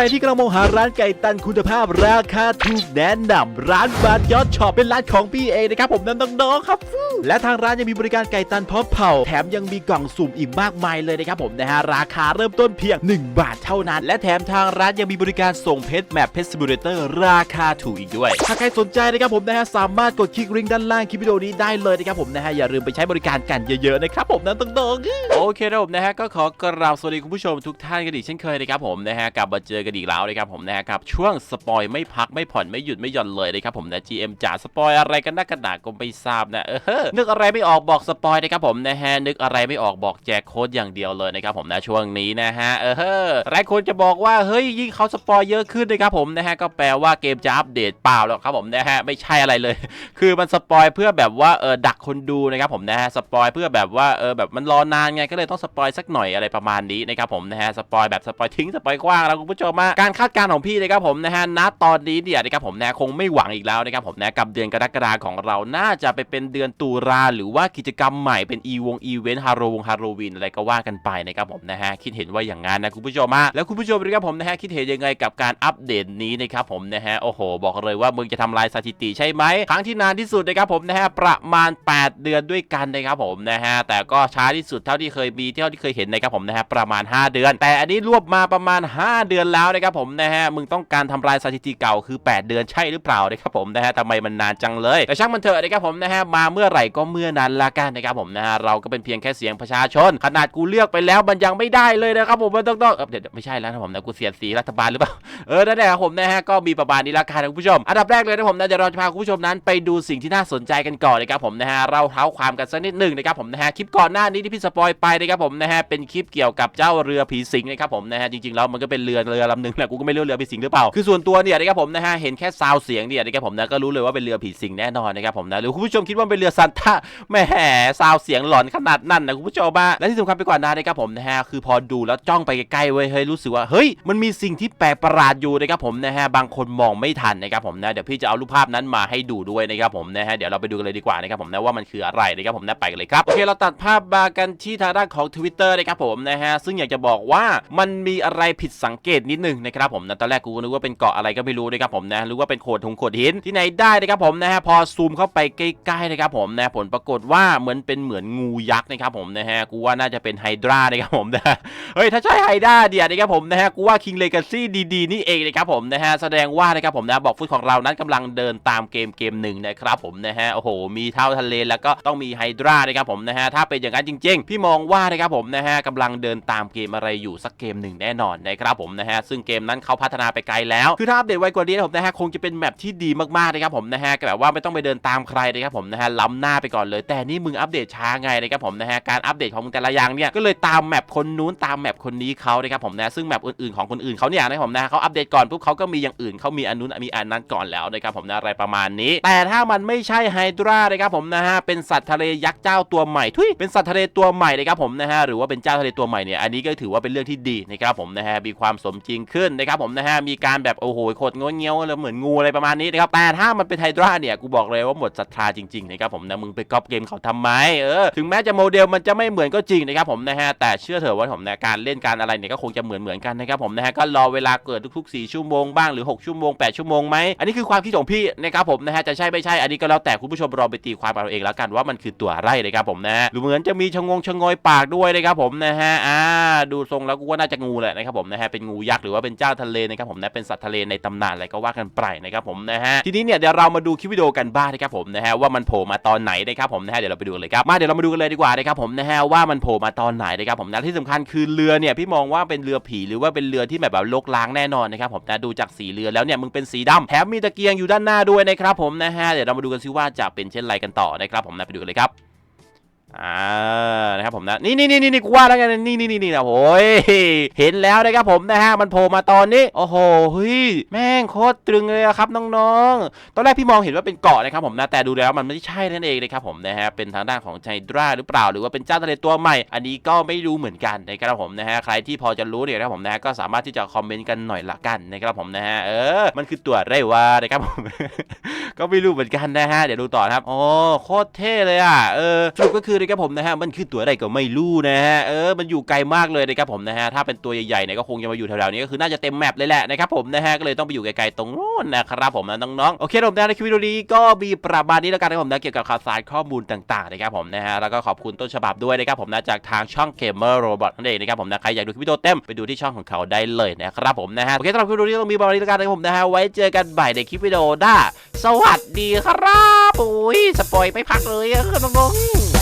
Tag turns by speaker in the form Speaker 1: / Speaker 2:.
Speaker 1: รที่กำลังมองหาร้านไก่ตันคุณภาพราคาถูกแนะนำร้านบาร์ยอดช็อปเป็นร้านของพี่เองนะครับผมน้ำน้องๆครับ และทางร้านยังมีบริการไก่ตันพร้อมเผาแถมยังมีกล่องสุ่มอีกมากมายเลยนะครับผมนะฮะราคาเริ่มต้นเพียง 1 บาทเท่านั้น และแถมทางร้านยังมีบริการส่งเพชรแมปเพชรซิมูเลเตอร์ราคาถูกอีกด้วย ถ้าใครสนใจนะครับผมนะฮะสามารถกดคลิกลิงก์ด้านล่างคลิปวิดีโอนี้ได้เลยนะครับผมนะฮะอย่าลืมไปใช้บริการกันเยอะๆนะครับผมน้ำน้องๆโอเคนะผมนะฮะก็ขอกราบสวัสดีคุณผู้ชมทุกท่านกันอีกเช่นเคยนะครับผมนะฮะกลับมาเจอกันอีกแล้วนะครับผมนะฮะกับช่วงสปอยไม่พักไม่ผ่อนไม่หยุดไม่หย่อนเลยนะครับผมนะ GM จ๋าสปอยอะไรกันนักกันหนาก็ไม่ทราบนะเออนึกอะไรไม่ออกบอกสปอยนะครับผมนะฮะนึกอะไรไม่ออกบอกแจกโค้ดอย่างเดียวเลยนะครับผมนะช่วงนี้นะฮะเออหลายคนจะบอกว่าเฮ้ยยิ่งเขาสปอยเยอะขึ้นนะครับผมนะฮะก็แปลว่าเกมจะอัปเดตเปล่าแล้วครับผมนะฮะไม่ใช่อะไรเลย คือมันสปอยเพื่อแบบว่าเออดักคนดูนะครับผมนะฮะสปอยเพื่อแบบว่าเออแบบมันรอนานไงก็เลยต้องสปอยสักหน่อยอะไรประมาณนี้นะครับผมนะฮะสปอยแบบสปอยทิ้งสปอยกว้างแล้วคุณผู้ชมมาการคาดการณ์ของพี่นะครับผมนะฮะณตอนนี้เนี่ยนะครับผมนะคงไม่หวังอีกแล้วนะครับผมนะกับเดือนกรกฎาของเราน่าจะไปเป็นเดือนตุลาหรือว่ากิจกรรมใหม่เป็นอีวงอีเวนต์ฮาโลวงฮาโลวีนอะไรก็ว่ากันไปนะครับผมนะฮะคิดเห็นว่าอย่างนั้นนะคุณผู้ชมมาแล้วคุณผู้ชมนะครับผมนะฮะคิดเห็นยังไงกับการอัปเดตนี้นะครับผมนะฮะโอ้โห บอกเลยว่ามึงจะทำลายสถิติใช่ไหมครั้งที่นานที่สุดนะครับผมนะฮะประมาณ 8 เดือนด้วยกันนะครับผมนะฮะแต่ก็ช้าที่สุดเท่าที่เคยมีเท่าที่เคยเห็นนะครับผมนะฮะประมาณ 5 เดือน แต่อันนี้รวบมาประมาณ 5 เดือนแล้วนะครับผมนะฮะมึงต้องการทำลายสถิติเก่าคือ 8 เดือนใช่หรือเปล่านะครับผมนะฮะทำไมมันนานจังเลยแต่ช่างมันเถอะนะครับผมนะฮะมาเมื่อไหร่ก็เมื่อนั้นละกันนะครับผมนะฮะเราก็เป็นเพียงแค่เสียงประชาชน ขนาดกูเลือกไปแล้วมันยังไม่ได้เลยนะครับผมมันต้องต้องเดี๋ยวไม่ใช่แล้วนะผมนะกูเสียดสีรัฐบาลหรือเปล่าเออนั่นแหละครับผมนะฮะก็มีประมาณนี้ละกันนะคุณผู้ชมอันดับแรกเลยนะผมนะเดี๋ยวเราจะพาคุณผู้ชมนั้นไปดูสิ่งที่น่าสนใจกันก่อนนะครับผมนะฮะเราเท้าความกันสักนิดหนึ่งนะครับผมนะฮะคลิปก่อนหน้านี้ที่พี่สปอยไปนะครับผมนะฮะเป็นคลิปเกี่ยวกับเจ้าเรือผีสิงนะครับผมนะฮะจริงๆแล้วมันก็เป็นเรือเรือลำหนึ่งแหละกูก็ไม่รู้เรือผีสิงหรือเปล่าคือส่วนตัวเนี่ยนะครับผมนะฮะเห็นแค่ซาวเสียงเนี่ยนะครับผมนะก็รู้เลยว่าเป็นเรือผีสิงแน่นอนนะครับผมนะหรือคุณผู้ชมคิดว่าเป็นเรือซันต้าแหมซาวเสียงหลอนขนาดนั้นนะคุณผู้ชมมาและที่สำคัญไปกว่านั้นนะครับผมนะฮะคือพอดูแล้วจ้องไปใกล้ๆเว้ยเฮ้ยรู้สึกว่าเฮ้ยมันมีสิ่งที่แปลกประหลาดอยู่นะครับผมนะฮะบางคนมองไม่ทันนะครับผมนะเดี๋ยวพี่จะเอารูปภาพนั้นมาให้ดูด้วยนะครับผมนะฮะเดี๋ยวเราไปดูกันเลยดีกว่านะครับผมนะว่ามันคืออะไรนะครับผมนะไปกันเลยครับโอเคเราตัดภาพมากันที่ทางด้านของ Twitter นะครับผมนะฮะซึ่งอยากจะบอกว่ามันมีอะไรผิดสังเกตนิดนึงนะครับผมนะตอนแรกกูก็นึกว่าเป็นเกาะอะไรก็ไม่รู้นะครับผมนะหรือว่าเป็นโขดทงโขดหินที่ไหนได้นะครับผมนะฮะพอซูมเข้าไปใกล้ๆนะครับผมนะผลปรากฏว่าเหมือนเป็นเหมือนงูยักษ์นะครับผมนะฮะกูว่าน่าจะเป็นไฮดรานะครับผมนะเฮ้ยถ้าใช่ไฮดราเดียนะครับผมนะฮะกูว่าคิงเลกาซี่ดีๆนี่เองนะครับผมนะฮะแสดงว่านะครับผมนะบอกฟุตของเรานั้นกำลังเดินตามเกมเกมหนึ่งนะครับผมนะฮะโอ้โหมีเท่าทะเลแล้วก็ต้องมีไฮดรานะครับผมนะฮะถ้าเป็นอย่างนั้นจริง ๆ พี่มองว่านะครับผมนะฮะกำลังเดินตามเกมอะไรอยู่สักเกมหนึ่งแน่นอนนะครับผมนะฮะซึ่งเกมนั้นเขาพัฒนาไปไกลแล้ว คือถ้าอัปเดตไวกว่านี้นะผมนะฮะคงจะเป็นแมปที่ดีมากๆนะครับผมนะฮะแบบว่าไม่ต้องไปเดินตามใครนะครับผมนะฮะล้ำหน้าไปก่อนเลย แต่นี่มึงอัปเดตช้าไงนะครับผมนะฮะการอัปเดตของมึงแต่ละอย่างเนี่ยก็เลยตามแมปคนนู้นตามแมปคนนี้เขานะครับผมนะซึ่งแมปอื่นๆของคนอื่นเขาเนี่ยนะครับผมนะเขาอัปเดตก่อนปุ๊บเขาก็มีอย่างอื่นเขามีอันนู้นมีอันนั้นก่อนแล้วนะครับผมนะอะไรประมาณนี้ แต่ถ้ามันไม่ใช่ไฮดรานะครับผมนะฮะเป็นสัตว์ทะเลยักษ์เจ้าตัวใหม่ทุยเป็นสัตว์ทะเลตัวใหม่นะครับผมนะฮะหรือว่าเป็นเจ้าทะเลตัวใหม่เนี่ยอันนี้ก็ถือว่าเป็นเรื่องที่ดีนะครับผมนะฮะมีความสมจริงขึ้นนะครับผมนะฮะมีการแบบโอ้โหโคตรงดเงี้ยวแล้วเหมือนงูอะไรประมาณนี้นะครับแต่ถ้ามันเป็นไฮดราเนี่ยกูบอกเลยว่าหมดศรัทธาจริงๆนะครับผมนะมึงไปก๊อปเกมเขาทำไมเออถึงแม้จะโมเดลมันจะไม่เหมือนก็จริงนะครับผมนะฮะแต่เชื่อเถอะว่าผมนะการเล่นการอะไรเนี่ยก็คงจะเหมือนเหมือนๆกันนะครับผมนะฮะก็รอเวลาเกิดทุกๆ4ชั่วโมงบ้างหรือ 6 ชั่วโมง 8 ชั่วโมงไหมอันนี้คือความคิดของพี่นะครับผมนะฮะจะใช่ไม่ใช่อันนี้ก็แล้วแต่คุณผู้ชมรอไปตีความเอาเองแล้วกันว่ามันคือตัวอะไรนะครับผมนะหรือเหมือนจะมีชะงงชะงอยปากด้วยนะครับผมนะฮะอ่าดูทรงแล้วกูว่าน่าจะงูแหละนะครับผมนะฮะเป็นงูยักษ์หรือว่าเป็นเจ้าทะเลนะครับผมนะเป็นสัตว์ทะเลในตำนานอะไรก็ว่ากันไปนะครับผมนะฮะทีนี้เนี่ยเดี๋ยวเรามาดูคลิปวิดีโอกันบ้างนะครับผมนะฮะว่ามันโผล่มาตอนไหนนะครับผมนะฮะเดี๋ยวเราไปดูเลยครับมาเดี๋ยวเรามาดูกันเลยดีกว่านะครับผมนะฮะว่ามันโผล่มาตอนไหนนะครับผมนะที่สำคัญคือเรือเนี่ยพี่มองว่าเป็นเรือผีหรือว่าเป็นเรือที่แบบแบบลกล้างแน่นอนนะครับผมนะดูจากสีเรือแล้วเนี่ยมึงเป็นสีดำแถมมีตะเกียงอยู่ด้านหน้าด้วยนะครับผมนะฮะเดี๋ยวเรามาดูกันซิว่าจะเป็นเช่นไรกันต่อนะครับผมนะไปดูกันเลยครับ อ่านะครับผมนะนี่นี่นี่นี่กูว่าแล้วไงนี่นี่นี่นี่นะโอ้ยเห็นแล้วนะครับผมนะฮะมันโผล่มาตอนนี้โอ้โหเฮ้ยแม่งโคตรตรึงเลยครับน้องๆ ตอนแรกพี่มองเห็นว่าเป็นเกาะนะครับผมนะแต่ดูแล้วมันไม่ใช่นั่นเองนะครับผมนะฮะเป็นทางด้านของไชดราหรือเปล่า หรือว่าเป็นเจ้าทะเลตัวใหม่ อันนี้ก็ไม่รู้เหมือนกันนะครับผมนะฮะใครที่พอจะรู้เนี่ยนะครับผมนะก็สามารถที่จะคอมเมนต์กันหน่อยละกันนะครับผมนะฮะเออมันคือตัวอะไรวะนะครับผมก็ไม่รู้เหมือนกันนะฮะเดี๋ยวดูต่อครับโอ้โคตรเท่เลยอะเออสรุปก็คือนะครับผมนะฮะมันคือตัวอะไรก็ไม่รู้นะฮะเออมันอยู่ไกลมากเลยนะครับผมนะฮะถ้าเป็นตัวใหญ่ๆเนี่ยก็คงจะมาอยู่แถวๆนี้ก็คือน่าจะเต็มแมปเลยแหละนะครับผมนะฮะก็เลยต้องไปอยู่ไกลๆตรงนู้นนะครับผมนะน้องๆโอเคผมนะในคลิปวิดีโอนี้ก็มีประมาณนี้แล้วกันนะครับผมนะเกี่ยวกับข่าวสารข้อมูลต่างๆนะครับผมนะฮะแล้วก็ขอบคุณต้นฉบับด้วยนะครับผมนะจากทางช่อง Gamer Robot นั่นเองนะครับผมนะใครอยากดูคลิปวิดีโอเต็มไปดูที่ช่องของเขาได้เลยนะครับผมนะฮะโอเคสำหรับคลิปวิดีโอนี้ต้องมีประมาณนี้แล้วกันนะครับผมนะฮะไว้เจอกันบ่ายในคลิปวิดีโอหน้าสวัสดีครับโอ้ยสปอยไม่พักเลยอะน้องๆ